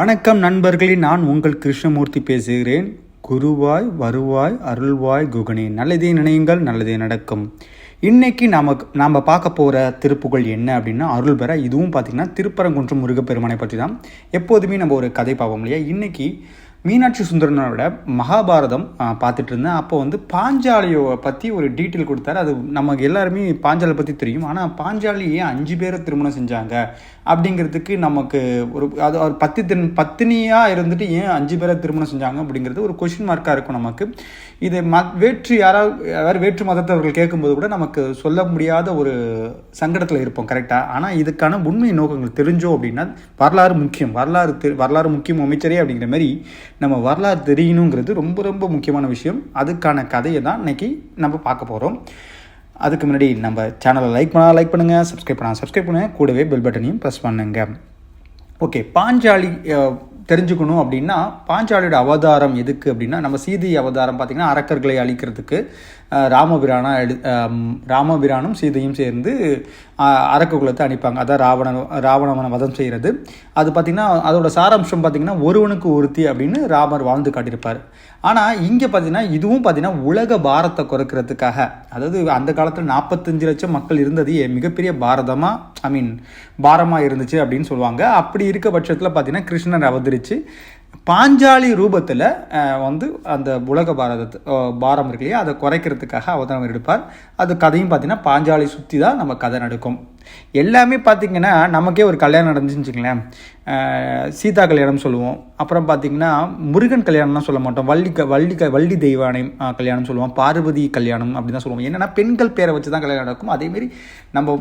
வணக்கம் நண்பர்களே நான் உங்கள் கிருஷ்ணமூர்த்தி பேசுகிறேன். குருவாய் வருவாய் அருள்வாய் குகனே நல்லதே நினையுங்கள் நல்லதே நடக்கும். இன்னைக்கு நமக்கு நாம் பார்க்க போகிற திருப்புகள் என்ன அப்படின்னா அருள் பெற. இதுவும் பார்த்திங்கன்னா திருப்பரங்குன்றம் முருகப்பெருமானை பற்றி தான் எப்போதுமே நம்ம ஒரு கதை பார்ப்போம் இல்லையா? இன்றைக்கி மீனாட்சி சுந்தரனோட மகாபாரதம் பார்த்துட்டு இருந்தேன். அப்போ வந்து பாஞ்சாலியை பற்றி ஒரு டீட்டெயில் கொடுத்தாரு. அது நமக்கு எல்லாருமே பாஞ்சாலை பற்றி தெரியும். ஆனால் பாஞ்சாலி ஏன் அஞ்சு பேரை திருமணம் செஞ்சாங்க? அப்படிங்கிறதுக்கு நமக்கு ஒரு அது ஒரு பத்து தின் பத்தினியாக இருந்துட்டு ஏன் அஞ்சு பேரை திருமணம் செஞ்சாங்க அப்படிங்கிறது ஒரு கொஷின் மார்க்காக இருக்கும் நமக்கு. இது ம வேற்று யாராவது யாராவது வேற்று மதத்தவர்கள் கேட்கும்போது கூட நமக்கு சொல்ல முடியாத ஒரு சங்கடத்தில் இருப்போம் கரெக்டாக ஆனால் இதுக்கான உண்மை நோக்கங்கள் தெரிஞ்சோம் அப்படின்னா வரலாறு முக்கியம். வரலாறு தெரி வரலாறு முக்கியம் அமைச்சரே அப்படிங்கிற மாதிரி நம்ம வரலாறு தெரியணுங்கிறது ரொம்ப ரொம்ப முக்கியமான விஷயம். அதுக்கான கதையை தான் இன்றைக்கி நம்ம பார்க்க போகிறோம் அதுக்கு முன்னாடி நம்ம சேனலை லைக் பண்ணால் லைக் பண்ணுங்கள் சப்ஸ்கிரைப் பண்ணால் சப்ஸ்கிரைப் பண்ணுங்கள் கூடவே பெல் பட்டனையும் ப்ரெஸ் பண்ணுங்க. ஓகே பாஞ்சாலி தெரிஞ்சுக்கணும் அப்படின்னா பாஞ்சாலியோட அவதாரம் எதுக்கு அப்படின்னா நம்ம சீதை அவதாரம் பார்த்திங்கன்னா அரக்கர்களை அழிக்கிறதுக்கு ராமபிரானா எடு ராமபிரானும் சீதையும் சேர்ந்து அரக்குகுலத்தை அரக்க குலத்தை அனுப்பாங்க அதான் ராவண ராவணவனை வதம் செய்கிறது அது பார்த்திங்கன்னா அதோட சாராம்சம் பார்த்திங்கன்னா ஒருவனுக்கு ஒருத்தி அப்படின்னு ராமர் வாழ்ந்து காட்டியிருப்பார். ஆனால் இங்கே பார்த்தீங்கன்னா இதுவும் பார்த்தீங்கன்னா உலக பாரத்தை குறைக்கிறதுக்காக. அதாவது அந்த காலத்தில் நாற்பத்தஞ்சு லட்சம் மக்கள் இருந்தது மிகப்பெரிய பாரதமாக ஐ மீன் பாரமாக இருந்துச்சு அப்படின்னு சொல்லுவாங்க. அப்படி இருக்க பட்சத்தில் பார்த்தீங்கன்னா கிருஷ்ணர் அவதரித்து பாஞ்சாலி ரூபத்தில் வந்து அந்த உலக பாரதத்து பாரம் இருக்கு இல்லையா? அதை குறைக்கிறதுக்காக அவதாரம் எடுப்பார். அது கதையும் பார்த்தீங்கன்னா பாஞ்சாலி சுற்றி தான் நம்ம கதை நடக்கும். எல்லாமே பார்த்திங்கன்னா நமக்கே ஒரு கல்யாணம் நடந்துச்சுன்னு வச்சுங்களேன் சீதா கல்யாணம் சொல்லுவோம். அப்புறம் பார்த்திங்கன்னா முருகன் கல்யாணம்லாம் சொல்ல மாட்டோம். வள்ளி க வள்ளி க வள்ளி தெய்வானை கல்யாணம் சொல்லுவோம். பார்வதி கல்யாணம் அப்படி தான் சொல்லுவோம். என்னென்னா பெண்கள் பேரை வச்சு தான் கல்யாணம் நடக்கும். அதேமாரி நம்ம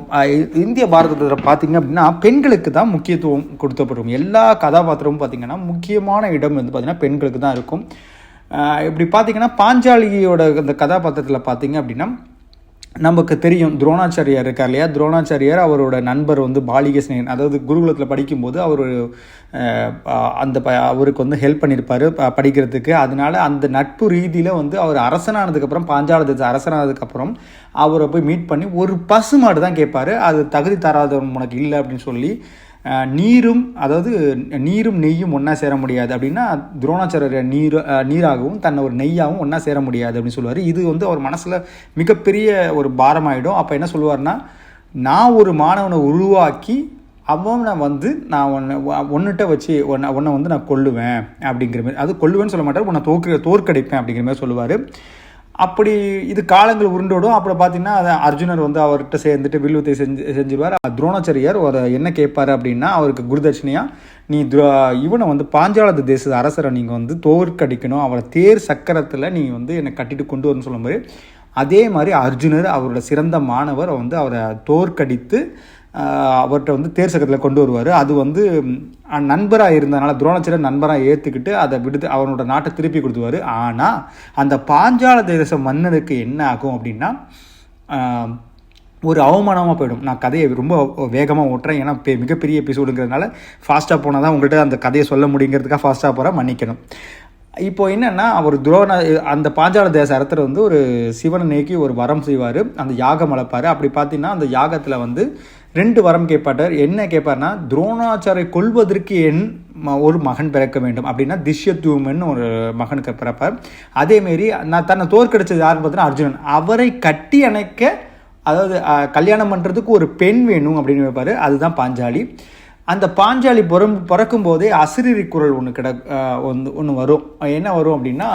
இந்திய பாரதத்தில் பார்த்தீங்க அப்படின்னா பெண்களுக்கு தான் முக்கியத்துவம் கொடுத்தப்படும் எல்லா கதாபாத்திரமும் பார்த்திங்கன்னா முக்கியமான இடம் வந்து பார்த்தீங்கன்னா பெண்களுக்கு தான் இருக்கும். இப்படி பார்த்தீங்கன்னா பாஞ்சாலியோட அந்த கதாபாத்திரத்தில் பார்த்திங்க அப்படின்னா நமக்கு தெரியும் துரோணாச்சாரியார் இருக்கார் இல்லையா? துரோணாச்சாரியார் அவரோட நண்பர் வந்து பாலிக ஸ்நேகன் அதாவது குருகுலத்தில் படிக்கும்போது அவர் அந்த ப அவருக்கு வந்து ஹெல்ப் பண்ணியிருப்பார் ப- படிக்கிறதுக்கு. அதனால அந்த நட்பு ரீதியில் வந்து அவர் அரசனானதுக்கப்புறம் பாஞ்சாலத்து அரசனானதுக்கப்புறம் அவரை போய் மீட் பண்ணி ஒரு பசு மாடு தான் கேட்பாரு அது தகுதி தராதவன் உனக்கு இல்லை அப்படின்னு சொல்லி நீரும் அதாவது நீரும் நெய்யும் ஒன்றா சேர முடியாது அப்படின்னா துரோணாச்சாரியர் நீர் நீராகவும் தன்னை ஒரு நெய்யாகவும் ஒன்றா சேர முடியாது அப்படின்னு சொல்லுவார். இது வந்து அவர் மனசில் மிகப்பெரிய ஒரு பாரமாயிடும். அப்போ என்ன சொல்லுவார்னா நான் ஒரு மாணவனை உருவாக்கி அவனை வந்து நான் ஒன்று ஒன்றுட்ட வச்சு ஒன்றை ஒன்றை வந்து நான் கொல்லுவேன் அப்படிங்கிற மாதிரி அது கொல்லுவேன்னு சொல்ல மாட்டார் உன்னை தோற்க தோற்கடிப்பேன் அப்படிங்கிற மாதிரி சொல்லுவார். அப்படி இது காலங்கள் உருண்டோடும் அப்புறம் பார்த்தீங்கன்னா அதை அர்ஜுனர் வந்து அவர்கிட்ட சேர்ந்துட்டு வில்லுத்தை செஞ்சு செஞ்சிருவார். துரோணாச்சரியர் ஒரு என்ன கேட்பாரு அப்படின்னா அவருக்கு குருதட்சிணையாக நீ துரோ இவனை வந்து பாஞ்சாலத்து தேச அரசரை நீங்கள் வந்து தோற்கடிக்கணும். அவரை தேர் சக்கரத்தில் நீங்கள் வந்து என்னை கட்டிட்டு கொண்டு வரணும்னு சொல்லும்போது அதே மாதிரி அர்ஜுனர் அவரோட சிறந்த மாணவர் வந்து அவரை தோற்கடித்து அவர்கிட்ட வந்து தேர் சக்கரத்தில் கொண்டு வருவார். அது வந்து நண்பராக இருந்தனால துரோணாச்சாரியர் நண்பராக ஏற்றுக்கிட்டு அதை விடுத்து அவனோட நாட்டை திருப்பி கொடுத்துவார் ஆனால் அந்த பாஞ்சால தேச மன்னனுக்கு என்ன ஆகும் அப்படின்னா ஒரு அவமானமாக போயிடும். நான் கதையை ரொம்ப வேகமாக ஓட்டுறேன். ஏன்னா பெ- மிகப்பெரிய எபிசோடுங்கிறதுனால ஃபாஸ்ட்டாக போனால் தான் உங்கள்கிட்ட அந்த கதையை சொல்ல முடியுங்கிறதுக்காக ஃபாஸ்ட்டாக போகிறேன் மன்னிக்கணும். இப்போ என்னென்னா அவர் துரோண அந்த பாஞ்சால தேச அரசர் வந்து ஒரு சிவனை நோக்கி ஒரு வரம் செய்வார். அந்த யாகம் வளர்ப்பார். அப்படி பார்த்தீங்கன்னா அந்த யாகத்தில் வந்து ரெண்டு வரம் கேட்பாட்டார். என்ன கேட்பார்னா துரோணாச்சாரை கொல்வதற்கு என் ம- ஒரு மகன் பிறக்க வேண்டும் அப்படின்னா திஷ்யத்யூமன் ஒரு மகனுக்கு பிறப்பார். அதேமாரி நான் தன்னை தோற்கடிச்சது யாருன்னு பார்த்தீங்கன்னா அர்ஜுனன். அவரை கட்டி அணைக்க அதாவது கல்யாணம் பண்ணுறதுக்கு ஒரு பெண் வேணும் அப்படின்னு வைப்பார். அதுதான் பாஞ்சாலி. அந்த பாஞ்சாலி பிறம் பிறக்கும் போதே அசிரிரி குரல் ஒன்று கிட ஒன்று ஒன்று வரும். என்ன வரும் அப்படின்னா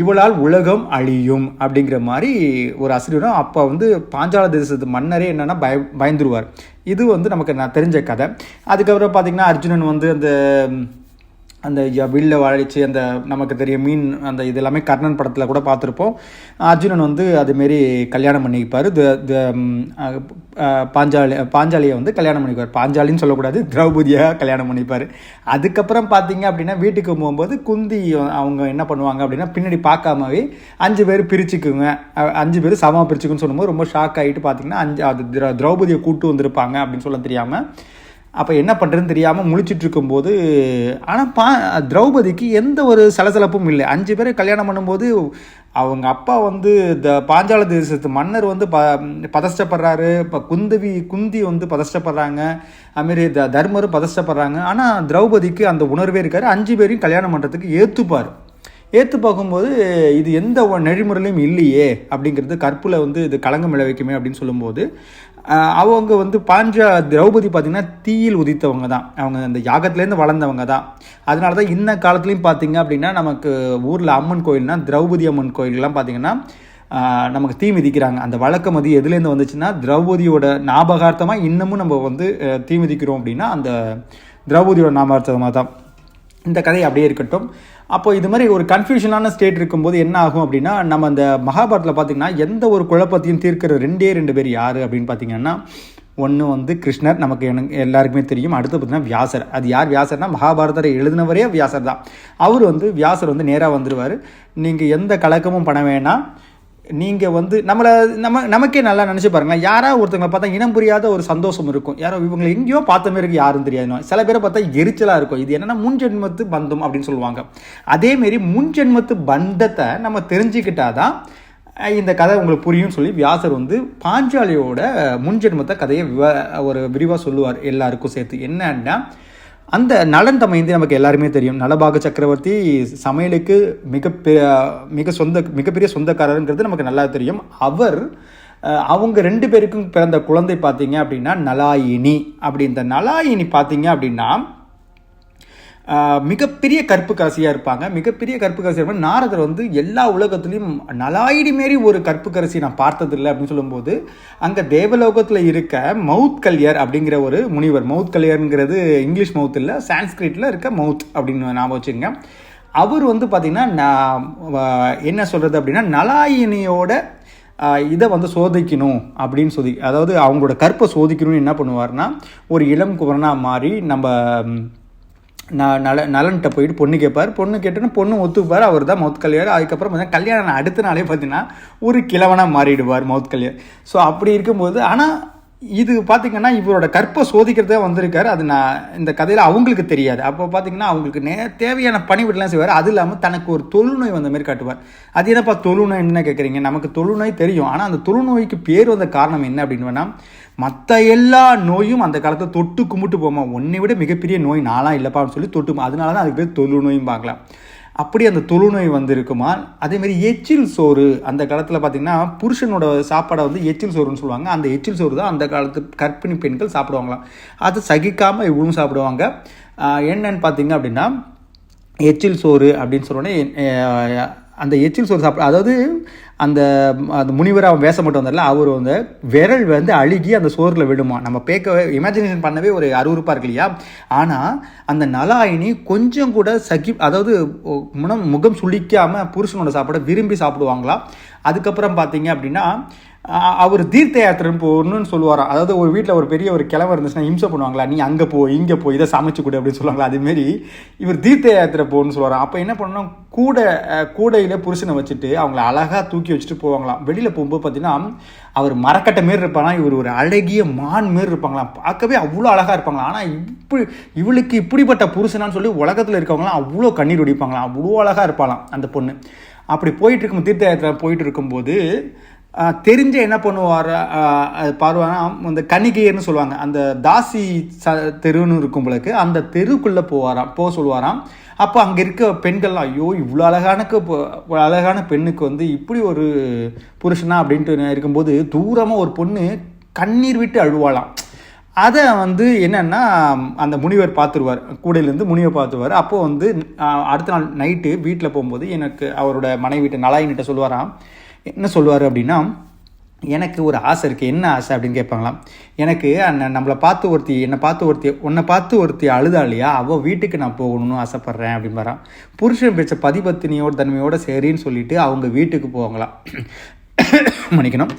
இவளால் உலகம் அழியும் அப்படிங்கிற மாதிரி ஒரு அசிரியரும் அப்போ வந்து பாஞ்சால தேசத்து மன்னரே என்னென்னா பய பயந்துருவார். இது வந்து நமக்கு நான் தெரிஞ்ச கதை. அதுக்கப்புறம் பார்த்திங்கன்னா அர்ஜுனன் வந்து அந்த அந்த வில்ல வளைச்சு அந்த நமக்கு தெரியும் மீன் அந்த இது எல்லாமே கர்ணன் படத்தில் கூட பார்த்துருப்போம். அர்ஜுனன் வந்து அதுமாரி கல்யாணம் பண்ணிப்பார். த- த- பாஞ்சாலி பாஞ்சாலியை வந்து கல்யாணம் பண்ணிப்பார் பாஞ்சாலின்னு சொல்லக்கூடாது திரௌபதியாக கல்யாணம் பண்ணிப்பார். அதுக்கப்புறம் பார்த்தீங்க அப்படின்னா வீட்டுக்கு போகும்போது குந்தி அவங்க என்ன பண்ணுவாங்க அப்படின்னா பின்னாடி பார்க்காமவே அஞ்சு பேர் பிரிச்சுக்குங்க. அஞ்சு பேர் சமமாக பிரிச்சுக்குன்னு சொல்லும்போது ரொம்ப ஷாக் ஆகிட்டு பார்த்தீங்கன்னா அஞ்சு அது திரௌபதியை கூட்டு வந்திருப்பாங்க அப்படின்னு சொல்ல தெரியாமல் அப்போ என்ன பண்ணுறதுன்னு தெரியாமல் முழிச்சிட்டு இருக்கும்போது ஆனால் பா திரௌபதிக்கு எந்த ஒரு சலசலப்பும் இல்லை. அஞ்சு பேரை கல்யாணம் பண்ணும்போது அவங்க அப்பா வந்து இந்த பாஞ்சால தேசத்து மன்னர் வந்து ப பதஷ்டப்படுறாரு. இப்போ குந்தவி குந்தி வந்து பதஷ்டப்படுறாங்க. அதுமாரி த தர்மரும் பதஷ்டப்படுறாங்க. ஆனால் திரௌபதிக்கு அந்த உணர்வே இருக்கார் அஞ்சு பேரையும் கல்யாணம் பண்ணுறதுக்கு ஏற்றுப்பார் ஏற்று பார்க்கும்போது இது எந்த ஒரு நெறிமுறையிலும் இல்லையே அப்படிங்கிறது கற்பில் வந்து இது களங்கம் விளைவிக்குமே அப்படின்னு சொல்லும்போது அவங்க வந்து பாஞ்சா திரௌபதி பார்த்திங்கன்னா தீயில் உதித்தவங்க தான். அவங்க அந்த யாகத்துலேருந்து வளர்ந்தவங்க தான். அதனால தான் இன்ன காலத்துலேயும் பார்த்திங்க அப்படின்னா நமக்கு ஊரில் அம்மன் கோயில்னா திரௌபதி அம்மன் கோயிலெலாம் பார்த்தீங்கன்னா நமக்கு தீ மிதிக்கிறாங்க. அந்த வழக்கம் அது எதுலேருந்து வந்துச்சுன்னா திரௌபதியோட ஞாபகார்த்தமாக இன்னமும் நம்ம வந்து தீ மிதிக்கிறோம் அப்படின்னா அந்த திரௌபதியோட ஞாபகார்த்தமாக தான். இந்த கதை அப்படியே இருக்கட்டும். அப்போ இது மாதிரி ஒரு கன்ஃபியூஷனான ஸ்டேட் இருக்கும்போது என்ன ஆகும் அப்படின்னா நம்ம அந்த மகாபாரத்தில் பார்த்தீங்கன்னா எந்த ஒரு குழப்பத்தையும் தீர்க்கிற ரெண்டே ரெண்டு பேர் யார் அப்படின்னு பார்த்தீங்கன்னா ஒன்று வந்து கிருஷ்ணர் நமக்கு எனக்கு எல்லாருக்குமே தெரியும். அடுத்து பார்த்தீங்கன்னா வியாசர். அது யார் வியாசர்னா மகாபாரதத்தை எழுதினவரே வியாசர் தான். அவர் வந்து வியாசர் வந்து நேராக வந்துடுவார் நீங்கள் எந்த கலக்கமும் பண்ண வேணாம். நீங்கள் வந்து நம்மளை நம்ம நமக்கே நல்லா நினச்சி பாருங்களேன். யாராவது ஒருத்தங்களை பார்த்தா இனம் புரியாத ஒரு சந்தோஷம் இருக்கும். யாரோ இவங்களை எங்கேயோ பார்த்த மாதிரி இருக்கு யாரும் தெரியாது. சில பேரை பார்த்தா எரிச்சலாக இருக்கும். இது என்னென்னா முன்ஜென்மத்து பந்தம் அப்படின்னு சொல்லுவாங்க. அதேமாரி முன்ஜென்மத்து பந்தத்தை நம்ம தெரிஞ்சுக்கிட்டா தான் இந்த கதை உங்களுக்கு புரியும் சொல்லி வியாசர் வந்து பாஞ்சாலியோட முன்ஜென்மத்தை கதையை விவ ஒரு விரிவாக சொல்லுவார் எல்லாருக்கும் சேர்த்து. என்னன்னா அந்த நலன் தமைந்து நமக்கு எல்லாருமே தெரியும். நலபாக சக்கரவர்த்தி சமையலுக்கு மிக மிக சொந்த மிகப்பெரிய சொந்தக்காரருங்கிறது நமக்கு நல்லா தெரியும். அவர் அவங்க ரெண்டு பேருக்கும் பிறந்த குழந்தை பார்த்தீங்க அப்படின்னா நலாயினி. அப்படி இந்த நலாயினி பார்த்தீங்க அப்படின்னா மிகப்பெரிய கற்பு கரசியாக இருப்பாங்க. மிகப்பெரிய கற்பு கரசியாக இருப்பாங்க நாரதர் வந்து எல்லா உலகத்துலேயும் நலாயிடி மாரி ஒரு கற்பு கரசி நான் பார்த்ததில்லை அப்படின்னு சொல்லும்போது அங்கே தேவலோகத்தில் இருக்க மவுத் கல்யர் அப்படிங்கிற ஒரு முனிவர் மவுத் கல்யர்ங்கிறது இங்கிலீஷ் மவுத் இல்லை சான்ஸ்கிரிட்டில் இருக்க மவுத் அப்படின்னு ஞாபகம் வச்சுங்க அவர் வந்து பார்த்திங்கன்னா நான் என்ன சொல்கிறது அப்படின்னா நலாயினியோட இதை வந்து சோதிக்கணும் அப்படின்னு சொல்லி அதாவது அவங்களோட கற்பை சோதிக்கணும்னு என்ன பண்ணுவார்னா ஒரு இளம் குமரனா மாறி நம்ம நான் நல நலன்கிட்ட போயிட்டு பொண்ணு கேட்பார் பொண்ணு கேட்டோன்னா பொண்ணு ஒத்துப்பார். அவர் தான் மவுத் கல்யாணம். அதுக்கப்புறம் பார்த்தீங்கன்னா கல்யாணம் அடுத்த நாளே பார்த்தீங்கன்னா ஒரு கிழவனாக மாறிடுவார் மவுத் கல்யாண் ஸோ அப்படி இருக்கும்போது ஆனால் இது பார்த்தீங்கன்னா இவரோட கற்பை சோதிக்கிறதே வந்திருக்காரு. அது நான் இந்த கதையில் அவங்களுக்கு தெரியாது. அப்போ பார்த்தீங்கன்னா அவங்களுக்கு நே தேவையான பணிவிடலாம் செய்வார். அது இல்லாமல் தனக்கு ஒரு தொழுநோய் வந்த மாதிரி காட்டுவார். அது என்னப்பா தொழுநோய் என்ன கேட்குறீங்க நமக்கு தொழுநோய் தெரியும். ஆனால் அந்த தொழுநோய்க்கு பேர் வந்த காரணம் என்ன அப்படின்னு மற்ற எல்லா நோயும் அந்த காலத்தில் தொட்டு கும்பிட்டு போமா உன்னை விட மிகப்பெரிய நோய் நாளாக இல்லைப்பான்னு சொல்லி தொட்டு அதனால தான் அதுக்கு பேர் தொழு நோயும் பார்க்கலாம். அப்படி அந்த தொழுநோய் வந்திருக்குமா? அதேமாரி எச்சில் சோறு அந்த காலத்தில் பார்த்திங்கன்னா புருஷனோட சாப்பாடை வந்து எச்சில் சோறுன்னு சொல்லுவாங்க. அந்த எச்சில் சோறு தான் அந்த காலத்து கற்பிணி பெண்கள் சாப்பிடுவாங்களாம். அது சகிக்காமல் இவளும் சாப்பிடுவாங்க. என்னன்னு பார்த்தீங்க அப்படின்னா எச்சில் சோறு அப்படின்னு சொன்னோடனே அந்த எச்சில் சோறு சாப்பிட அதாவது அந்த அந்த முனிவர் அவன் வேஷம் மட்டும் வந்தார்ல அவர் வந்து விரல் வந்து அழுகி அந்த சோறில் விடுமா நம்ம பேக்க இமேஜினேஷன் பண்ணவே ஒரு அறுவறுப்பாக இருக்கு இல்லையா? ஆனால் அந்த நலாயினி கொஞ்சம் கூட சகி அதாவது முனம் முகம் சுளிக்காமல் புருஷனோட சாப்பாடை விரும்பி சாப்பிடுவாங்களா? அதுக்கப்புறம் பார்த்தீங்க அப்படின்னா அவர் தீர்த்த யாத்திரன் போகணும்னு சொல்லுவாராம் அதாவது ஒரு வீட்டில் ஒரு பெரிய ஒரு கிழமை இருந்துச்சுன்னா இம்சை பண்ணுவாங்களா? நீ அங்கே போ இங்கே போய் இதை சமைச்சு கொடு அப்படின்னு சொல்லுவாங்களா? அதேமாரி இவர் தீர்த்த யாத்திரை போகணும்னு சொல்லுவாராம் அப்போ என்ன பண்ணணும்? கூட கூடையில் புருஷனை வச்சுட்டு அவங்கள அழகாக தூக்கி வச்சுட்டு போவாங்களாம். வெளியில் போகும்போது பார்த்தீங்கன்னா அவர் மரக்கட்டை மாரி இருப்பானா? இவர் ஒரு அழகிய மான் மாரி இருப்பாங்களாம். பார்க்கவே அவ்வளோ அழகாக இருப்பாங்களாம். ஆனால் இப்படி இவளுக்கு இப்படிப்பட்ட புருஷனான்னு சொல்லி உலகத்தில் இருக்கவங்களாம் அவ்வளோ கண்ணீர் ஒடிப்பாங்களாம் அவ்வளோ அழகாக இருப்பாங்களாம் அந்த பொண்ணு. அப்படி போயிட்டு இருக்கும் தீர்த்த யாத்திரை போயிட்டு இருக்கும்போது தெரிஞ்ச என்ன பண்ணுவார் பார்வானா அந்த கணிகையர்னு சொல்லுவாங்க. அந்த தாசி ச தெருன்னு இருக்கும் போலக்கு அந்த தெருக்குள்ளே போவாராம் போக சொல்லுவாராம். அப்போ அங்கே இருக்க பெண்கள்லாம் ஐயோ இவ்வளோ அழகானக்கு இப்போ- அழகான பெண்ணுக்கு வந்து இப்படி ஒரு புருஷனா? அப்படின்ட்டு இருக்கும்போது தூரமாக ஒரு பொண்ணு கண்ணீர் விட்டு அழுவாளாம். அதை வந்து என்னென்னா அந்த முனிவர் பார்த்துருவார் கூடையிலேருந்து முனிவர் பார்த்துருவார் அப்போ வந்து அடுத்த நாள் நைட்டு வீட்டில் போகும்போது எனக்கு அவரோட மனைவிட்ட நலாயினிட்ட சொல்லுவாராம். என்ன சொல்லுவார் அப்படின்னா எனக்கு ஒரு ஆசை இருக்குது என்ன ஆசை அப்படின்னு கேட்பாங்களாம். எனக்கு அண்ணன் நம்மளை பார்த்து ஒருத்தி என்னை பார்த்து ஒருத்தி உன்னை பார்த்து ஒருத்தி அழுதா இல்லையா? அவள் வீட்டுக்கு நான் போகணும்னு ஆசைப்பட்றேன் அப்படின்பாரான் புருஷன் பேச்ச பதிபத்தினியோட தன்மையோட சரின்னு சொல்லிட்டு அவங்க வீட்டுக்கு போவாங்களாம். மன்னிக்கணும்.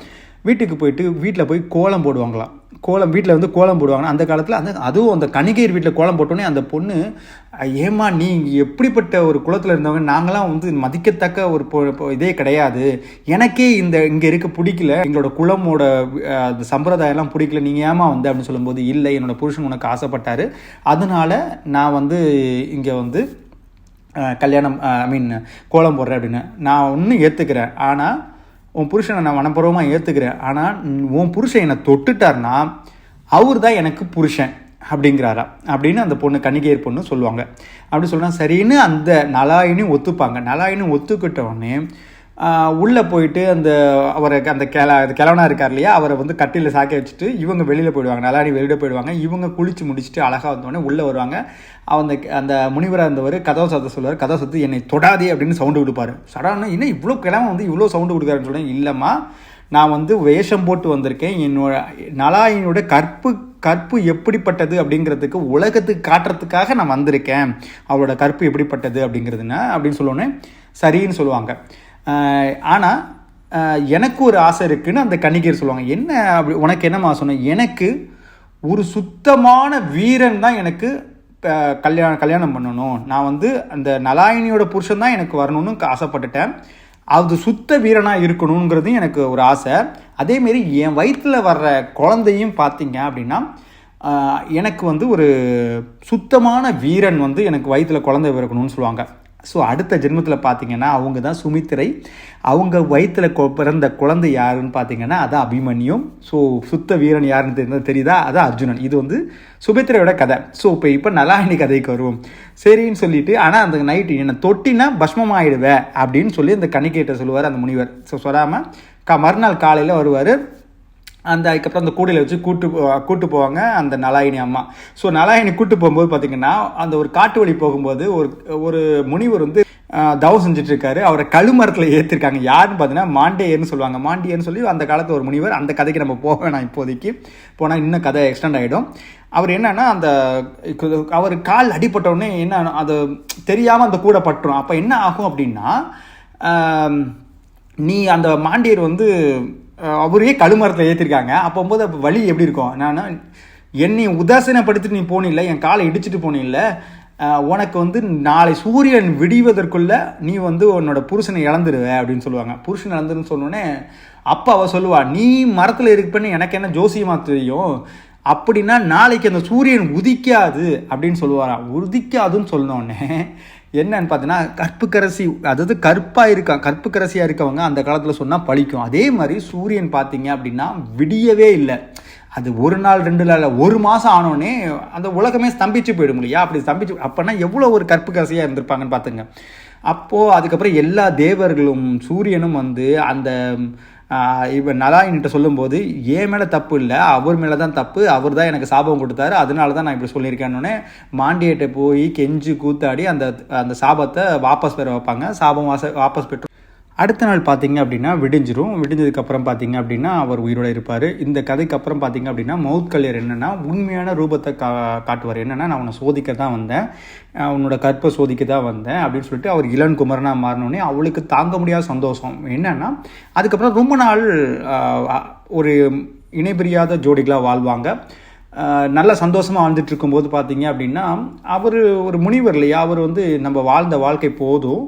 வீட்டுக்கு போயிட்டு வீட்டில் போய் கோலம் போடுவாங்களாம். கோலம் வீட்டில் வந்து கோலம் போடுவாங்க அந்த காலத்தில் அந்த அதுவும் அந்த கணிகையர் வீட்டில் கோலம் போட்டோன்னே அந்த பொண்ணு ஏமா நீ எப்படிப்பட்ட ஒரு குளத்தில் இருந்தவங்க? நாங்களாம் வந்து மதிக்கத்தக்க ஒரு பொ- இதே கிடையாது. எனக்கே இந்த இங்கே இருக்க பிடிக்கல. எங்களோட குலமோட அந்த சம்பிரதாயம்லாம் பிடிக்கல. நீங்கள் ஏமா வந்து? அப்படின்னு சொல்லும்போது இல்லை என்னோட புருஷன் உனக்கு ஆசைப்பட்டார். அதனால நான் வந்து இங்கே வந்து கல்யாணம் ஐ மீன் கோலம் போடுறேன் அப்படின்னு. நான் ஒன்றும் ஏற்றுக்கிறேன் ஆனால் உன் புருஷனை நான் மனப்பூர்வமாக ஏற்றுக்கிறேன் ஆனால் உன் புருஷன் என்னை தொட்டுட்டார்னா அவர் தான் எனக்கு புருஷன் அப்படிங்கிறாரா. அப்படின்னு அந்த பொண்ணு கன்னிகையர் பொண்ணு சொல்லுவாங்க. அப்படி சொன்னால் சரின்னு அந்த நலாயினும் ஒத்துப்பாங்க. நலாயினும் ஒத்துக்கிட்ட உடனே உள்ளே போயிட்டு அந்த அவருக்கு அந்த கிள கிழவனா இருக்கார் இல்லையா அவரை வந்து கட்டியில் சாக்க வச்சுட்டு இவங்க வெளியில் போயிடுவாங்க. நல்லாடி வெளியில் போயிடுவாங்க. இவங்க குளித்து முடிச்சுட்டு அழகாக வந்தோடனே உள்ளே வருவாங்க. அந்த அந்த முனிவராக இருந்தவர் கதவை சத்த சொல்லுவார். கதவை சத்து என்னை தொடாதே அப்படின்னு சவுண்டு கொடுப்பாரு. சடான்னு என்ன இவ்வளோ கிழமை வந்து இவ்வளோ சவுண்டு கொடுக்குறாருன்னு சொல்கிறேன் இல்லைம்மா நான் வந்து வேஷம் போட்டு வந்திருக்கேன். என்னோட நலாயினோட கற்பு கற்பு எப்படிப்பட்டது அப்படிங்கிறதுக்கு உலகத்துக்கு காட்டுறதுக்காக நான் வந்திருக்கேன். அவளோட கற்பு எப்படிப்பட்டது அப்படிங்கிறதுனா அப்படின்னு சொல்லோன்னே சரின்னு சொல்லுவாங்க. ஆனால் எனக்கு ஒரு ஆசை இருக்குன்னு அந்த கன்னிகர் சொல்லுவாங்க. என்ன அப்படி உனக்கு என்னம்மா சொன்னேன் எனக்கு ஒரு சுத்தமான வீரன் தான் எனக்கு கல்யாணம் கல்யாணம் பண்ணணும். நான் வந்து அந்த நலாயினியோட புருஷன் தான் எனக்கு வரணும்னு ஆசைப்பட்டுட்டேன். அது சுத்த வீரனாக இருக்கணுங்கிறது எனக்கு ஒரு ஆசை. அதேமாரி என் வயிற்றில் வர்ற குழந்தையும் பார்த்தீங்க அப்படின்னா எனக்கு வந்து ஒரு சுத்தமான வீரன் வந்து எனக்கு வயிற்றில் குழந்தை பிறக்கணும்னு சொல்லுவாங்க. ஸோ அடுத்த ஜென்மத்தில் பார்த்தீங்கன்னா அவங்க தான் சுமித்திரை. அவங்க வயிற்றில் பிறந்த குழந்தை யாருன்னு பார்த்தீங்கன்னா அதான் அபிமன்யும். ஸோ சுத்த வீரன் யாருன்னு தெரிஞ்சது தெரியுதா? அதான் அர்ஜுனன். இது வந்து சுமித்திரையோட கதை. ஸோ இப்போ இப்போ நலாயினி கதைக்கு வருவோம். சரின்னு சொல்லிட்டு ஆனால் அந்த நைட்டு என்னை தொட்டினா பஸ்மம் ஆகிடுவேன் அப்படின்னு சொல்லி அந்த கணிக்கையிட்ட சொல்லுவார் அந்த முனிவர். ஸோ சொல்லாமல் க மறுநாள் காலையில் வருவார். அந்த அதுக்கப்புறம் அந்த கூடையில் வச்சு கூட்டு போ- கூட்டு போவாங்க அந்த நலாயினி அம்மா. ஸோ நலாயினி கூட்டு போகும்போது பார்த்தீங்கன்னா அந்த ஒரு காட்டு வழி போகும்போது ஒரு ஒரு முனிவர் வந்து தவம் செஞ்சுட்டு இருக்காரு அவரை கழுமரத்தில் ஏற்றிருக்காங்க யாருன்னு பார்த்தீங்கன்னா மாண்டேயர்னு சொல்லுவாங்க. மாண்டியர்னு சொல்லி அந்த காலத்து ஒரு முனிவர் அந்த கதைக்கு நம்ம போக வேணாம் இப்போதைக்கு. போனால் இன்னும் கதை எக்ஸ்டெண்ட் ஆகிடும் அவர் என்னன்னா அந்த அவர் கால் அடிபட்டவுடனே என்ன அது தெரியாமல் அந்த கூடை பட்டுரும். அப்போ என்ன ஆகும் அப்படின்னா நீ அந்த மாண்டியர் வந்து அவரே கழுமரத்தில் ஏற்றிருக்காங்க அப்போம்போது அப்போ வழி எப்படி இருக்கும்? நான் என்னை உதாசீனப்படுத்திட்டு நீ போனில்ல என் காலை இடிச்சிட்டு போனில்ல உனக்கு வந்து நாளை சூரியன் விடிவதற்குள்ள நீ வந்து உன்னோட புருஷனை இழந்துருவ அப்படின்னு சொல்லுவாங்க. புருஷன் இழந்துருன்னு சொன்னோடனே அப்போ அவள் சொல்லுவா நீ மரத்தில் இருப்பேன்னு எனக்கு என்ன ஜோசியமாக தெரியும்? அப்படின்னா நாளைக்கு அந்த சூரியன் உதிக்காது அப்படின்னு சொல்லுவாராம் உதிக்காதுன்னு சொன்னோடனே என்னன்னு பார்த்தீங்கன்னா கற்புக்கரசி அதாவது கருப்பாக இருக்கா கற்புக்கரசியாக இருக்கவங்க அந்த காலத்தில் சொன்னால் பழிக்கும். அதே மாதிரி சூரியன் பார்த்தீங்க அப்படின்னா விடியவே இல்லை. அது ஒரு நாள் ரெண்டு நாள் ஒரு மாதம் ஆனோடனே அந்த உலகமே ஸ்தம்பிச்சு போயிடும் இல்லையா? அப்படி ஸ்தம்பிச்சு அப்போனா எவ்வளோ ஒரு கற்புக்கரசியாக இருந்திருப்பாங்கன்னு பார்த்துங்க. அப்போது அதுக்கப்புறம் எல்லா தேவர்களும் சூரியனும் வந்து அந்த இப்போ நலாயின்கிட்ட சொல்லும்போது என் மேலே தப்பு இல்லை? அவர் மேலே தான் தப்பு. அவர் தான் எனக்கு சாபம் கொடுத்தாரு. அதனால தான் நான் இப்படி சொல்லியிருக்கேன்னொன்னே மாண்டியிட்ட போய் கெஞ்சி கூத்தாடி அந்த அந்த சாபத்தை வாபஸ் பெற வைப்பாங்க. சாபம் வாச வாபஸ் பெற்று அடுத்த நாள் பார்த்தீங்க அப்படின்னா விடிஞ்சிரும். விடிஞ்சதுக்கப்புறம் பார்த்தீங்க அப்படின்னா அவர் உயிரோட இருப்பார். இந்த கதைக்கு அப்புறம் பார்த்தீங்க அப்படின்னா மவுத் கல்யர் என்னன்னா உண்மையான ரூபத்தை கா காட்டுவார். என்னென்னா நான் உன்னை சோதிக்க தான் வந்தேன். அவனோட உன்னோட கற்பை சோதிக்க தான் வந்தேன் அப்படின்னு சொல்லிட்டு அவர் இளன் குமரனா மாறினோடனே அவளுக்கு தாங்க முடியாத சந்தோஷம். என்னென்னா அதுக்கப்புறம் ரொம்ப நாள் ஒரு இணைபிரியாத ஜோடிகளாக வாழ்வாங்க. நல்ல சந்தோஷமாக வாழ்ந்துட்டு இருக்கும்போது பார்த்தீங்க அப்படின்னா அவர் ஒரு முனிவர் இல்லையா? அவர் வந்து நம்ம வாழ்ந்த வாழ்க்கை போதும்.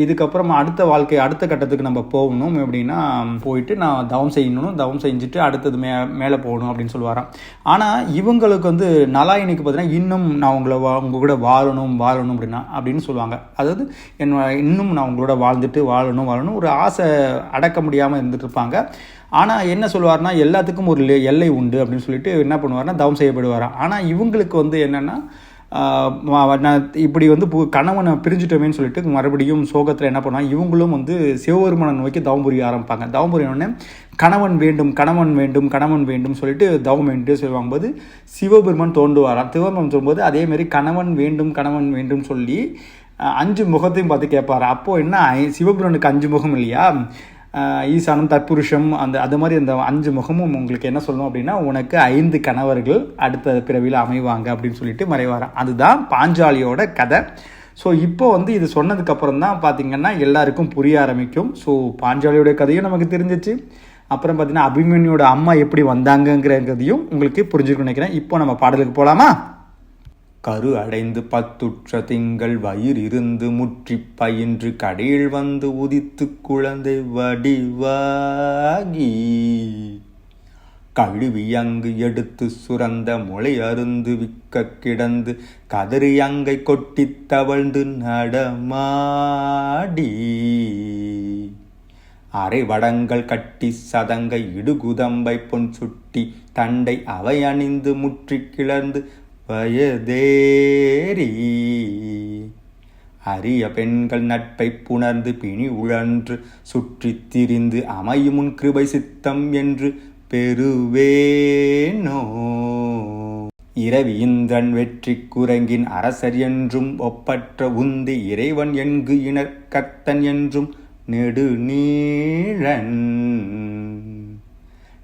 இதுக்கப்புறமா அடுத்த வாழ்க்கை அடுத்த கட்டத்துக்கு நம்ம போகணும் அப்படின்னா போயிட்டு நான் தவம் செய்யணும் தவம் செஞ்சுட்டு அடுத்தது மே மேலே போகணும் அப்படின்னு சொல்லுவாராம். ஆனால் இவங்களுக்கு வந்து நலாயினிக்கு பார்த்தீங்கன்னா இன்னும் நான் உங்களை வா உங்கள் கூட வாழணும் வாழணும் அப்படின்னா அப்படின்னு சொல்லுவாங்க. அதாவது என்ன இன்னும் நான் உங்களோட வாழ்ந்துட்டு வாழணும் வாழணும் ஒரு ஆசை அடக்க முடியாமல் இருந்துட்டு இருப்பாங்க. ஆனால் என்ன சொல்லுவார்னா எல்லாத்துக்கும் ஒரு எல்லை உண்டு அப்படின்னு சொல்லிட்டு என்ன பண்ணுவார்னா தவம் செய்யப்படுவாராம். ஆனால் இவங்களுக்கு வந்து என்னென்னா நான் இப்படி வந்து பு- கணவனை பிரிஞ்சுட்டோமேன்னு சொல்லிட்டு மறுபடியும் சோகத்தில் என்ன பண்ணுவாங்க இவங்களும் வந்து சிவபெருமானை நோக்கி தவம் புரிய ஆரம்பிப்பாங்க. தவம் புரியணுன்னே உடனே கணவன் வேண்டும் கணவன் வேண்டும் கணவன் வேண்டும் சொல்லிட்டு தவம் சொல்லுவாங்க போது சிவபெருமான் தோண்டுவாராம் சிவபெருமான் சொல்லும்போது அதேமாரி கணவன் வேண்டும் கணவன் வேண்டும் சொல்லி அஞ்சு முகத்தையும் பார்த்து கேட்பார் அப்போது என்ன ஐ- சிவபெருமானுக்கு அஞ்சு முகம் இல்லையா? ஈசானம் தற்புருஷம் அந்த அது மாதிரி அந்த அஞ்சு முகமும் உங்களுக்கு என்ன சொல்லணும் அப்படின்னா உனக்கு ஐந்து கணவர்கள் அடுத்த பிறவியில் அமைவாங்க அப்படின்னு சொல்லிட்டு மறைவாராம். அதுதான் பாஞ்சாலியோட கதை. ஸோ இப்போ வந்து இது சொன்னதுக்கப்புறம் தான் பார்த்தீங்கன்னா எல்லாருக்கும் புரிய ஆரம்பிக்கும். ஸோ பாஞ்சாலியோடைய கதையும் நமக்கு தெரிஞ்சிச்சு. அப்புறம் பார்த்தீங்கன்னா அபிமன்யோட அம்மா எப்படி வந்தாங்கங்கிறதையும் உங்களுக்கு புரிஞ்சுக்கணும்னு நினைக்கிறேன். இப்போ நம்ம பாடலுக்கு போகலாமா கரு அடைந்து பத்துற்ற திங்கள் வயிறிருந்து முற்றிப் பயின்று கடையில் வந்து உதித்து குழந்தை வடிவாகி. கழுவி அங்கு எடுத்து சுரந்த முளை அருந்து விக்க கிடந்து கதறி அங்கை கொட்டித் தவழ்ந்து நடமாடி. அரை வடங்கள் கட்டி சதங்கை இடுகுதம்பை பொன் சுட்டி தண்டை அவை அணிந்து முற்றி கிளர்ந்து வயதேரி அரிய பெண்கள் நட்பை புணர்ந்து பிணி உழன்று சுற்றித் திரிந்து அமையும் கிருபை சித்தம் என்று பெறுவேனோ? இரவி இந்திரன் வெற்றி குரங்கின் அரசர் என்றும் ஒப்பற்ற உந்தி இறைவன் என்கு இனர் கர்த்தன் என்றும் நெடுநீழன்.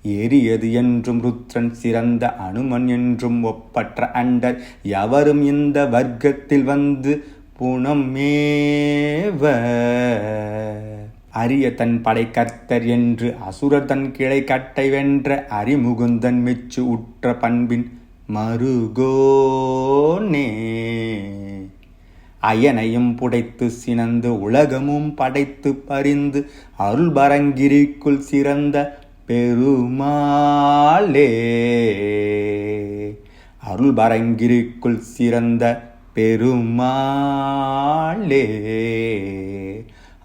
எரியது என்றும் ருத்ரன் சிறந்த அனுமன் என்றும் ஒப்பற்ற அண்டர் எவரும் இந்த வர்க்கத்தில் வந்து புனம் மேவ அரிய தன் படை கர்த்தர் என்று அசுரர் தன் கிளை கட்டை வென்ற அரிமுகுந்தன் மெச்சு உற்ற பண்பின் மருகோனே. அயனையும் புடைத்து சினந்து உலகமும் படைத்து பறிந்து அருள்பரங்கிரிக்குள் சிறந்த பெருமாளே. அருள்பரங்கிரிக்குள் சிறந்த பெருமாளே.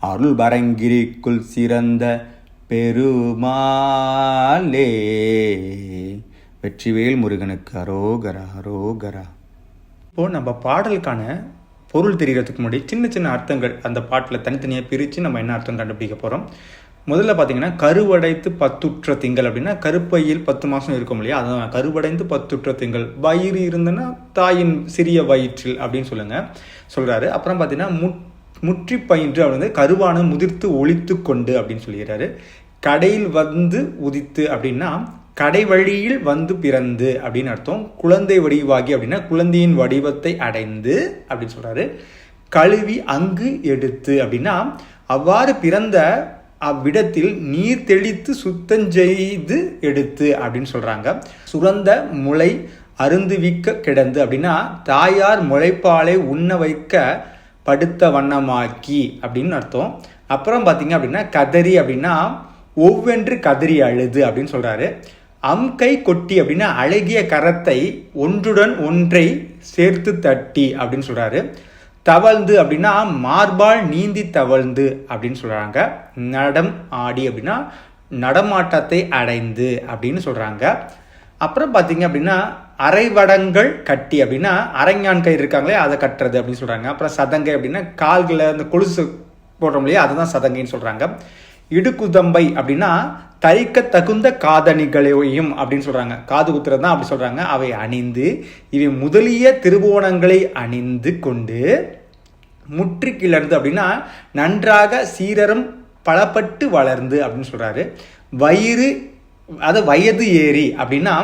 அருள்பரங்கிரிக்குள் சிறந்த பெருமாளே. வெற்றிவேல் முருகனுக்கு அரோகரா அரோகரா. இப்போ நம்ம பாடலுக்கான பொருள் தெரிகிறதுக்கு முன்னாடி சின்ன சின்ன அர்த்தங்கள் அந்த பாட்டில் தனித்தனியாக பிரித்து நம்ம என்ன அர்த்தம் கண்டுபிடிக்க போகிறோம் முதல்ல பார்த்தீங்கன்னா கருவடைத்து பத்துற்ற திங்கள் அப்படின்னா கருப்பையில் பத்து மாதம் இருக்கும் இல்லையா? அதான் கருவடைந்து பத்துற்ற திங்கள். வயிறு இருந்ததுன்னா தாயின் சிறிய வயிற்றில் அப்படின்னு சொல்லுங்க. சொல்கிறாரு அப்புறம் பார்த்தீங்கன்னா முட் முற்றி பயின்று அவர் வந்து கருவான முதிர்த்து ஒழித்து கொண்டு அப்படின்னு சொல்லிடுறாரு. கடையில் வந்து உதித்து அப்படின்னா கடை வழியில் வந்து பிறந்து அப்படின்னு அர்த்தம். குழந்தை வடிவாகி அப்படின்னா குழந்தையின் வடிவத்தை அடைந்து அப்படின்னு சொல்கிறாரு கழுவி அங்கு எடுத்து அப்படின்னா அவ்வாறு பிறந்த அவ்விடத்தில் நீர் தெளித்து சுத்தஞ்செய்து எடுத்து அப்படின்னு சொல்கிறாங்க சுரந்த முளை அருந்துவிக்க கிடந்து அப்படின்னா தாயார் முளைப்பாலை உண்ண வைக்க படுத்த வண்ணமாக்கி அப்படின்னு அர்த்தம். அப்புறம் பார்த்தீங்க அப்படின்னா கதறி அப்படின்னா ஒவ்வொன்று கதறி அழுது அப்படின்னு சொல்கிறாரு அம்கை கொட்டி அப்படின்னா அழகிய கரத்தை ஒன்றுடன் ஒன்றை சேர்த்து தட்டி அப்படின்னு சொல்கிறாரு தவழ்ந்து அப்படின்னா மார்பால் நீந்தி தவழ்ந்து அப்படின்னு சொல்கிறாங்க நடம் ஆடி அப்படின்னா நடமாட்டத்தை அடைந்து அப்படின்னு சொல்கிறாங்க அப்புறம் பார்த்தீங்க அப்படின்னா அரைவடங்கள் கட்டி அப்படின்னா அரைஞான் கயிறு இருக்காங்களே அதை கட்டுறது அப்படின்னு சொல்கிறாங்க அப்புறம் சதங்கை அப்படின்னா கால்களை அந்த கொலுசு போடுறோம் இல்லையா அதுதான் சதங்கைன்னு சொல்கிறாங்க இடுக்குதம்பை அப்படின்னா தரிக்க தகுந்த காதணிகளையும் அப்படின்னு சொல்றாங்க. காது குத்துறது தான் அப்படி சொல்றாங்க. அவை அணிந்து இவை முதலிய திருவோணங்களை அணிந்து கொண்டு முற்றி கிளர்ந்து அப்படின்னா நன்றாக சீரரும் பலப்பட்டு வளர்ந்து அப்படின்னு சொல்றாரு. வயிறு அது வயது ஏறி அப்படின்னா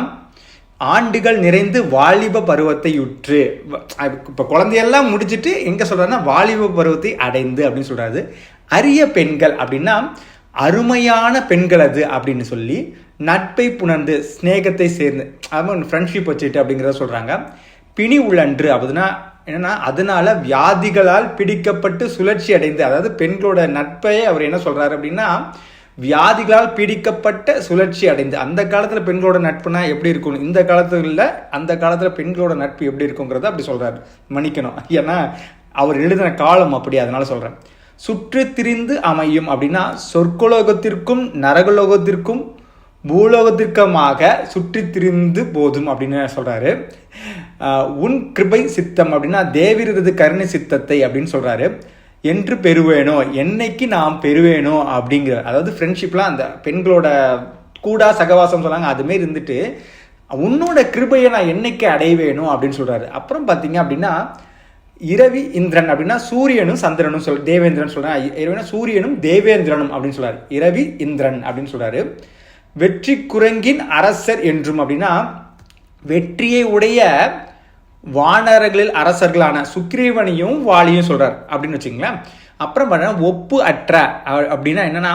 ஆண்டுகள் நிறைந்து வாலிப பருவத்தை உற்று இப்போ குழந்தையெல்லாம் முடிச்சுட்டு எங்கே சொல்கிறாருன்னா வாலிப பருவத்தை அடைந்து அப்படின்னு சொல்கிறாரு அரிய பெண்கள் அப்படின்னா அருமையான பெண்கள் அது அப்படின்னு சொல்லி நட்பை புணர்ந்து ஸ்நேகத்தை சேர்ந்து அது ஃப்ரெண்ட்ஷிப் வச்சுட்டு அப்படிங்கிறத சொல்கிறாங்க பிணி உள்ளன்று அப்படின்னா என்னன்னா அதனால வியாதிகளால் பிடிக்கப்பட்டு சுழற்சி அடைந்து அதாவது பெண்களோட நட்பையே அவர் என்ன சொல்கிறாரு அப்படின்னா வியாதிகளால் பீடிக்கப்பட்ட சுழற்சி அடைந்து அந்த காலத்தில் பெண்களோட நட்புனா எப்படி இருக்கும்? இந்த காலத்துல அந்த காலத்தில் பெண்களோட நட்பு எப்படி இருக்குங்கிறத அப்படி சொல்கிறாரு மன்னிக்கணும். ஏன்னா அவர் எழுதின காலம் அப்படி அதனால சொல்கிறேன் சுற்றி திரிந்து அமையும் அப்படின்னா சொற்குலோகத்திற்கும் நரகலோகத்திற்கும் பூலோகத்திற்குமாக சுற்றி திரிந்து போதும் அப்படின்னு சொல்கிறாரு உன் கிருபை சித்தம் அப்படின்னா தேவிரது கருணை சித்தத்தை அப்படின்னு சொல்கிறாரு என்று பெறுவேனோ என்னைக்கு நாம் பெறுவேனோ அப்படிங்கிற அதாவது ஃப்ரெண்ட்ஷிப்லாம் அந்த பெண்களோட கூடா சகவாசம் சொன்னாங்க அதுமாரி இருந்துட்டு உன்னோட கிருபையை நான் என்னைக்கு அடைவேணும் அப்படின்னு சொல்கிறாரு அப்புறம் பார்த்தீங்க அப்படின்னா இரவி இந்திரன் அப்படின்னா சூரியனும் சந்திரனும் சொல் தேவேந்திரன் சொல்றாரு இரவினா சூரியனும் தேவேந்திரனும் அப்படின்னு சொல்றாரு. இரவி இந்திரன் அப்படின்னு சொல்றாரு. வெற்றி குரங்கின் அரசர் என்றும் அப்படின்னா வெற்றியை உடைய வானரர்களில் அரசர்களான சுக்ரீவனையும் வாலியும் சொல்றார் அப்படின்னு வச்சுங்களேன் அப்புறம் பார்த்தீங்கன்னா ஒப்பு அற்ற அப்படின்னா என்னன்னா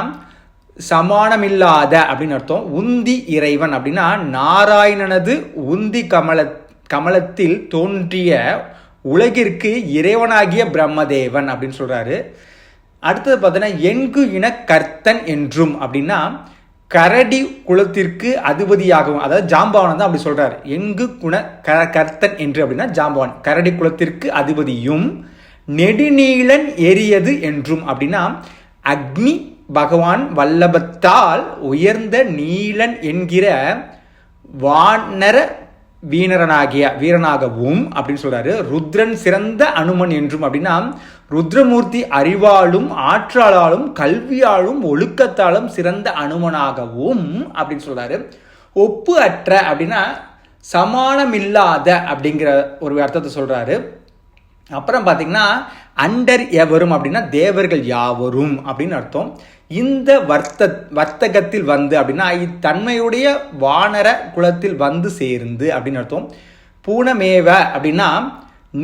சமானமில்லாத அப்படின்னு அர்த்தம். உந்தி இறைவன் அப்படின்னா நாராயணனது உந்தி கமல கமலத்தில் தோன்றிய உலகிற்கு இறைவனாகிய பிரம்மதேவன் அப்படின்னு சொல்கிறாரு அடுத்தது பார்த்தீங்கன்னா எங்கு இன கர்த்தன் என்றும் அப்படின்னா கரடி குலத்திற்கு அதிபதியாகவும் அதாவது ஜாம்பவான் தான் அப்படி சொல்கிறார் எங்கு குண க கர்த்தன் என்று அப்படின்னா ஜாம்பவான். கரடி குலத்திற்கு அதிபதியும் நெடுநீளன் எரியது என்றும் அப்படின்னா அக்னி பகவான் வல்லபத்தால் உயர்ந்த நீலன் என்கிற வானர வீணரனாகிய வீரனாகவும் அப்படின்னு சொல்றாரு. ருத்ரன் சிறந்த அனுமன் என்றும் அப்படின்னா ருத்ரமூர்த்தி அறிவாலும் ஆற்றாளாலும் கல்வியாலும் ஒழுக்கத்தாலும் சிறந்த அனுமனாகவும் அப்படின்னு சொல்றாரு. ஒப்பு அற்ற அப்படின்னா சமானமில்லாத அப்படிங்கிற ஒரு அர்த்தத்தை சொல்றாரு. அப்புறம் பார்த்தீங்கன்னா அண்டர் எவரும் அப்படின்னா தேவர்கள் யாவரும் அப்படின்னு அர்த்தம். இந்த வர்த்த வர்த்தகத்தில் வந்து அப்படின்னா இத்தன்மையுடைய வானர குலத்தில் வந்து சேர்ந்து அப்படின்னு அர்த்தம். பூனமேவ அப்படின்னா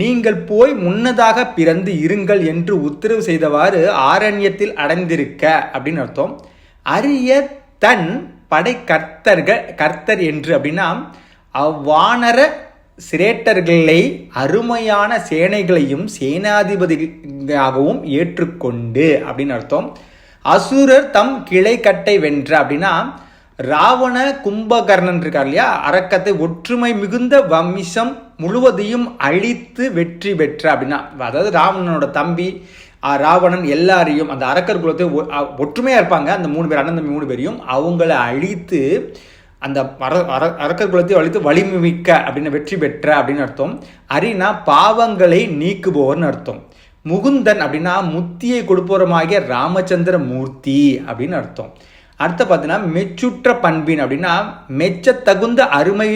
நீங்கள் போய் முன்னதாக பிறந்து இருங்கள் என்று உத்தரவு செய்தவாறு ஆரண்யத்தில் அடைந்திருக்க அப்படின்னு அர்த்தம். அரிய தன் படை கர்த்தர்கள் கர்த்தர் என்று அப்படின்னா அவ்வானர சிரேட்டர்களை அருமையான சேனைகளையும் சேனாதிபதியாகவும் ஏற்றுக்கொண்டு அப்படின்னு அர்த்தம். அசுரர் தம் கிளைக்கட்டை வென்ற அப்படின்னா ராவண கும்பகர்ணன் இருக்கார் இல்லையா? அரக்கத்தை ஒற்றுமை மிகுந்த வம்சம் முழுவதையும் அழித்து வெற்றி பெற்ற அப்படின்னா அதாவது ராவணனோட தம்பி ராவணன் எல்லாரையும் அந்த அரக்கர் குலத்தை ஒற்றுமையாக இருப்பாங்க. அந்த மூணு பேர் அண்ணன் தம்பி மூணு பேரையும் அவங்கள அழித்து அந்த அர அர- அரக்கர் குலத்தை அழித்து வலிமிக்க அப்படின்னு வெற்றி பெற்ற அப்படின்னு அர்த்தம். அரினா பாவங்களை நீக்குபவர்னு அர்த்தம். முகுந்தன் அப்படின்னா முத்தியை கொடுப்போரமாகிய ராமச்சந்திர மூர்த்தி அப்படின்னு அர்த்தம். அடுத்து பார்த்தீங்கன்னா மெச்சுற்ற பண்பின் அப்படின்னா மெச்ச தகுந்த அருமை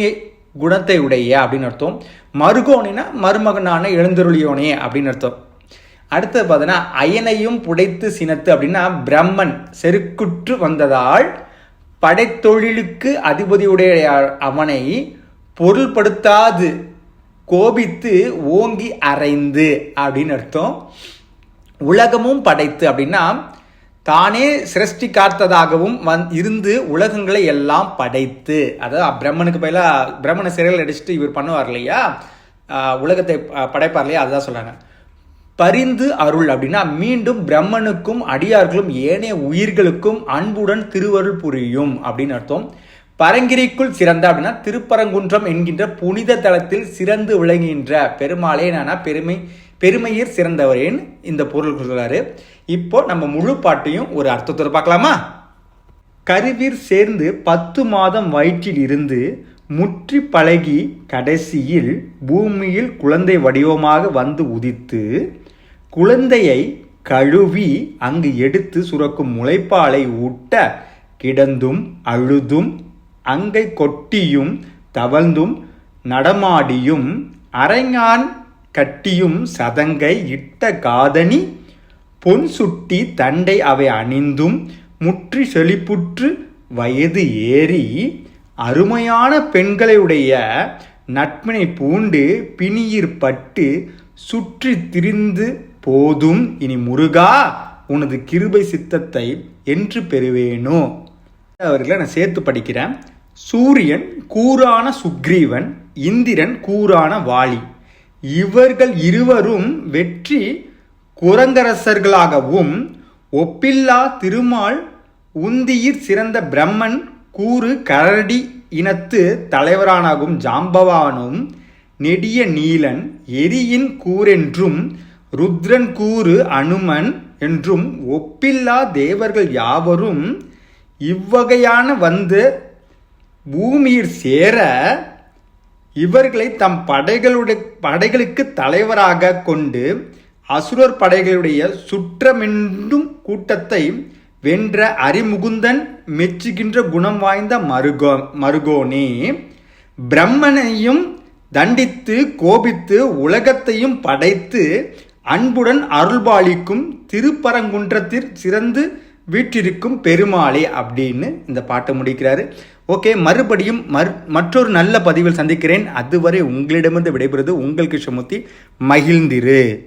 குணத்தை உடைய அப்படின்னு அர்த்தம். மருகோனினா மருமகனான எழுந்தருளியோனே அப்படின்னு அர்த்தம். அடுத்தது பார்த்தீங்கன்னா அயனையும் புடைத்து சினத்து அப்படின்னா பிரம்மன் செருக்குற்று வந்ததால் படைத்தொழிலுக்கு அதிபதியுடைய அவனை பொருள்படுத்தாது கோபித்து ஓங்கி அரைந்து அப்படின்னு அர்த்தம். உலகமும் படைத்து அப்படின்னா தானே சிருஷ்டி காத்ததாகவும் வந் இருந்து உலகங்களை எல்லாம் படைத்து. அதாவது பிரம்மனுக்கு பதிலாக பிரம்மனை சிறையில் அடிச்சுட்டு இவர் பண்ணுவார் இல்லையா? உலகத்தை படைப்பார் இல்லையா? அதுதான் சொல்கிறாங்க பரிந்து அருள் அப்படின்னா மீண்டும் பிரம்மனுக்கும் அடியார்களும் ஏனைய உயிர்களுக்கும் அன்புடன் திருவருள் புரியும் அப்படின்னு அர்த்தம். பரங்கிரிக்குள் சிறந்த அப்படின்னா திருப்பரங்குன்றம் என்கின்ற புனித தலத்தில் சிறந்து விளங்குகின்ற பெருமாளே நானா பெருமை பெருமையர் சிறந்தவரேன்னு இந்த பொருள் சொல்கிறாரு இப்போ நம்ம முழு பாட்டையும் ஒரு அர்த்தத்தோடு பார்க்கலாமா? கருவீர் சேர்ந்து பத்து மாதம் வயிற்றில் இருந்து முற்றி பழகி கடைசியில் பூமியில் குழந்தை வடிவமாக வந்து உதித்து குழந்தையை கழுவி அங்கு எடுத்து சுரக்கும் முளைப்பாலை ஊட்ட கிடந்தும் அழுதும் அங்கை கொட்டியும் தவழ்ந்தும் நடமாடியும் அரைஞான் கட்டியும் சதங்கை இட்ட காதணி பொன் சுட்டி தண்டை அவை அணிந்தும் முற்றி செழிப்புற்று வயது ஏறி அருமையான பெண்களையுடைய நட்பினை பூண்டு பிணியிற் பட்டு சுற்றி திரிந்து போதும். இனி முருகா உனது கிருபை சித்தத்தை என்று பெறுவேனோ? அவர்களை நான் சேர்த்து படிக்கிறேன். சூரியன் கூரான சுக்ரீவன் இந்திரன் கூரான வாலி. இவர்கள் இருவரும் வெற்றி குரங்கரசர்களாகவும் ஒப்பில்லா திருமால் உந்தியிற் சிறந்த பிரம்மன் கூறு கரடி இனத்து தலைவரானாகும் ஜாம்பவானும் நெடிய நீலன் எரியின் கூரென்றும் ருத்ரன் கூறு அனுமன் என்றும் ஒப்பில்லா தேவர்கள் யாவரும் இவ்வகையான வந்து பூமியில் சேர இவர்களை தம் படைகளுடைய படைகளுக்கு தலைவராக கொண்டு அசுரர் படைகளுடைய சுற்றமென்றும் கூட்டத்தை வென்ற அரிமுகுந்தன் மெச்சுகின்ற குணம் வாய்ந்த மருகோ மருகோனே பிரம்மனையும் தண்டித்து கோபித்து உலகத்தையும் படைத்து அன்புடன் அருள்பாலிக்கும் திருப்பரங்குன்றத்தில் சிறந்து வீற்றிருக்கும் பெருமாளே அப்படின்னு இந்த பாட்டை முடிக்கிறாரு. ஓகே மறுபடியும் மறு மற்றொரு நல்ல பதிவில் சந்திக்கிறேன். அதுவரை உங்களிடமிருந்து விடைபெறுவது உங்கள் கிருஷ்ணமூர்த்தி. மகிழ்ந்திரு.